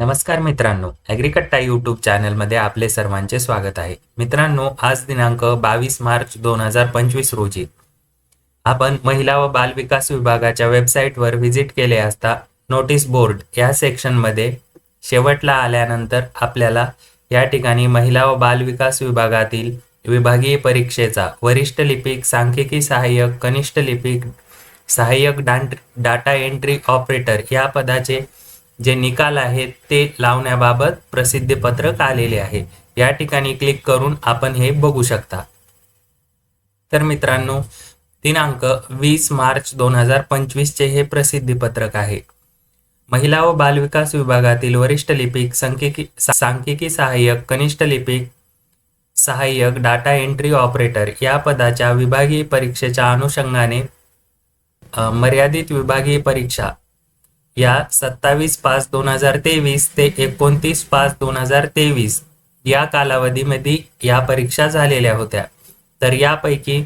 नमस्कार मित्रांनो ॲग्रिकट्टा यूट्यूब चॅनलमध्ये आपले सर्वांचे स्वागत आहे. मित्रांनो आज दिनांक बावीस मार्च दोन हजार पंचवीस रोजी. आपण महिला व बाल विकास विभागाच्या वेबसाईटवर व्हिजिट केले असता नोटीस बोर्ड या सेक्शनमध्ये शेवटला आल्यानंतर आपल्याला या ठिकाणी महिला व बाल विकास विभागातील विभागीय परीक्षेचा वरिष्ठ लिपिक सांख्यिकी सहाय्यक कनिष्ठ लिपिक सहाय्यक डांट डाटा एंट्री ऑपरेटर या पदाचे जे निकाल आहेत ते लावण्याबाबत प्रसिद्धी पत्रक आलेले आहे. या ठिकाणी क्लिक करून आपण हे बघू शकता. तर मित्रांनो दिनांक वीस मार्च दोन हजार पंचवीसचे हे प्रसिद्धी पत्रक आहे. महिला व बालविकास विभागातील वरिष्ठ लिपिक सांख्यिकी सांख्यिकी सहाय्यक कनिष्ठ लिपिक सहाय्यक डाटा एंट्री ऑपरेटर या पदाच्या विभागीय परीक्षेच्या अनुषंगाने मर्यादित विभागीय परीक्षा या सत्तावीस पाच दोन हजार तेवीस ते एकोणतीस पाच दोन हजार तेवीस या कालावधीमध्ये या परीक्षा झालेल्या होत्या. तर यापैकी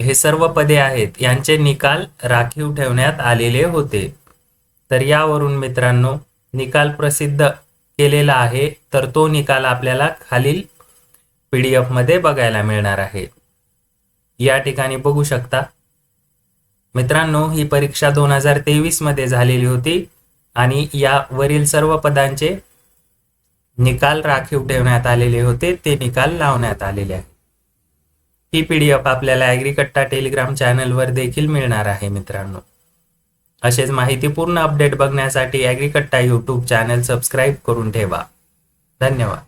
हे सर्व पदे आहेत यांचे निकाल राखीव ठेवण्यात आलेले होते. तर यावरून मित्रांनो निकाल प्रसिद्ध केलेला आहे तर तो निकाल आपल्याला खालील पी डी एफमध्ये बघायला मिळणार आहे. या ठिकाणी बघू शकता. मित्रांनो ही परीक्षा दोन हजार तेवीसमध्ये झालेली होती आणि या वरील सर्व पदांचे निकाल राखीव ठेवण्यात आलेले होते. ते निकाल लावण्यात आलेले आहे ही पीडीएफ आपल्याला ॲग्रिकट्टा टेलिग्राम चॅनलवर देखील मिळणार आहे मित्रांनो. असेच माहितीपूर्ण अपडेट बघण्यासाठी ॲग्रिकट्टा यूट्यूब चॅनल सबस्क्राईब करून ठेवा. धन्यवाद.